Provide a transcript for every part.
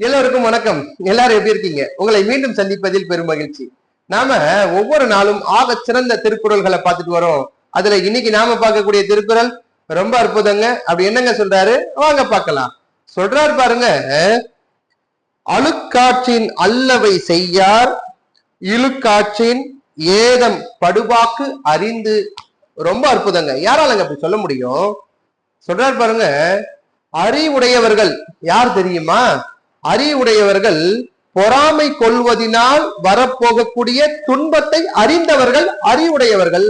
எல்லோருக்கும் வணக்கம். எல்லாரும் எப்படி இருக்கீங்க? உங்களை மீண்டும் சந்திப்பதில் பெரும் மகிழ்ச்சி. நாம ஒவ்வொரு நாளும் ஆக சிறந்த திருக்குறள்களை பார்த்துட்டு வரோம். அதுல இன்னைக்கு நாம பார்க்கக்கூடிய திருக்குறள் ரொம்ப அற்புதங்க. அப்படி என்னங்க சொல்றாரு? வாங்க பார்க்கலாம். சொல்றாரு பாருங்க. அழுக்காற்றின் அல்லவை செய்யார் இழுக்காற்றின் ஏதம் படுபாக்கு அறிந்து. ரொம்ப அற்புதங்க. யாராலங்க அப்படி சொல்ல முடியும்? சொல்றாரு பாருங்க. அறிவுடையவர்கள் யார் தெரியுமா? அறிவுடையவர்கள் பொறாமை கொள்வதினால் வரப்போகக்கூடிய துன்பத்தை அறிந்தவர்கள் அறிவுடையவர்கள்.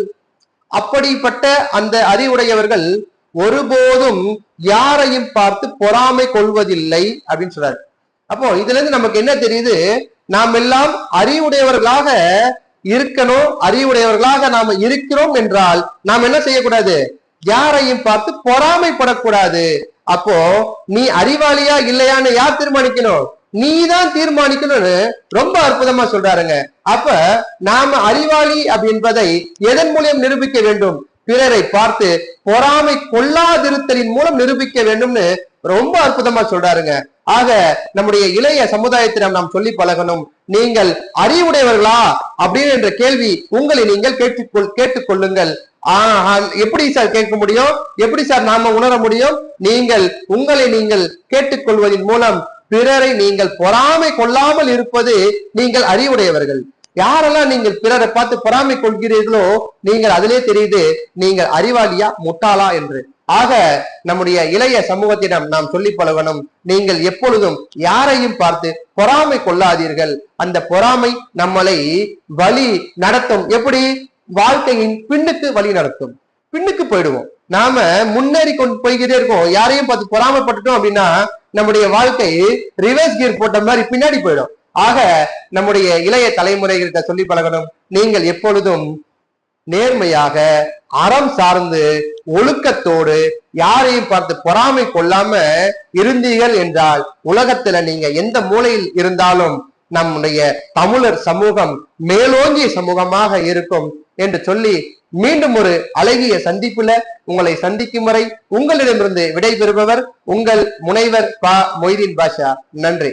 அப்படிப்பட்ட அந்த அறிவுடையவர்கள் ஒருபோதும் யாரையும் பார்த்து பொறாமை கொள்வதில்லை அப்படின்னு சொல்றாரு. அப்போ இதுல இருந்து நமக்கு என்ன தெரியுது? நாம் எல்லாம் அறிவுடையவர்களாக இருக்கணும் அறிவுடையவர்களாக நாம இருக்கிறோம் என்றால் நாம் என்ன செய்யக்கூடாது? யாரையும் பார்த்து பொறாமைப்படக்கூடாது. அப்போ நீ அறிவாளியா இல்லையான்னு யார் தீர்மானிக்கணும்? நீ தான் தீர்மானிக்கணும்னு ரொம்ப அற்புதமா சொல்றாருங்க. அப்ப நாம அறிவாளி என்பதை எதன் மூலியம் நிரூபிக்க வேண்டும்? பிறரை பார்த்து பொறாமை கொள்ளாதிருத்தலின் மூலம் நிரூபிக்க வேண்டும்னு ரொம்ப அற்புதமா சொல்றாருங்க. ஆக நம்முடைய இளைய சமுதாயத்திடம் நாம் சொல்லி பழகணும். நீங்கள் அறிவுடையவர்களா? அப்படின்னு என்ற கேள்வி உங்களை நீங்கள் கேட்டுக்கொள் கேட்டுக்கொள்ளுங்கள். ஆஹ் எப்படி சார் கேட்க முடியும்? எப்படி சார் நாம உணர முடியும்? நீங்கள் உங்களை நீங்கள் கேட்டுக்கொள்வதன் மூலம் பிறரை நீங்கள் பொறாமை கொள்ளாமல் இருப்பது நீங்கள் அறிவுடையவர்கள். யாரெல்லாம் நீங்கள் பிறரை பார்த்து பொறாமை கொள்கிறீர்களோ நீங்கள் அதிலே தெரியுது நீங்கள் அறிவாளியா முட்டாளா என்று. ஆக நம்முடைய இளைய சமூகத்திடம் நாம் சொல்லி பழகணும். நீங்கள் எப்பொழுதும் யாரையும் பார்த்து பொறாமை கொள்ளாதீர்கள். அந்த பொறாமை நம்மளை வழி நடத்தும். எப்படி? வாழ்க்கையின் பின்னுக்கு வழி நடத்தும். பின்னுக்கு போயிடுவோம். நாம முன்னேறி கொண்டு போய்கிட்டே இருக்கோம். யாரையும் பார்த்து பொறாமப்பட்டுட்டோம் அப்படின்னா நம்முடைய வாழ்க்கை ரிவர்ஸ் கியர் போட்ட மாதிரி பின்னாடி போயிடும். ஆக நம்முடைய இளைய தலைமுறைகிட்ட சொல்லி பழகணும். நீங்கள் எப்பொழுதும் நேர்மையாக அறம் சார்ந்து ஒழுக்கத்தோடு யாரையும் பார்த்து பொறாமை கொள்ளாம இருந்தீர்கள் என்றால் உலகத்துல நீங்க எந்த மூலையில் இருந்தாலும் நம்முடைய தமிழர் சமூகம் மேலோங்கிய சமூகமாக இருக்கும் என்று சொல்லி மீண்டும் ஒரு அழகிய சந்திப்புல உங்களை சந்திக்கும் வரை உங்களிடமிருந்து விடைபெறுபவர் உங்கள் முனைவர் பா மொய்தீன் பாஷா. நன்றி.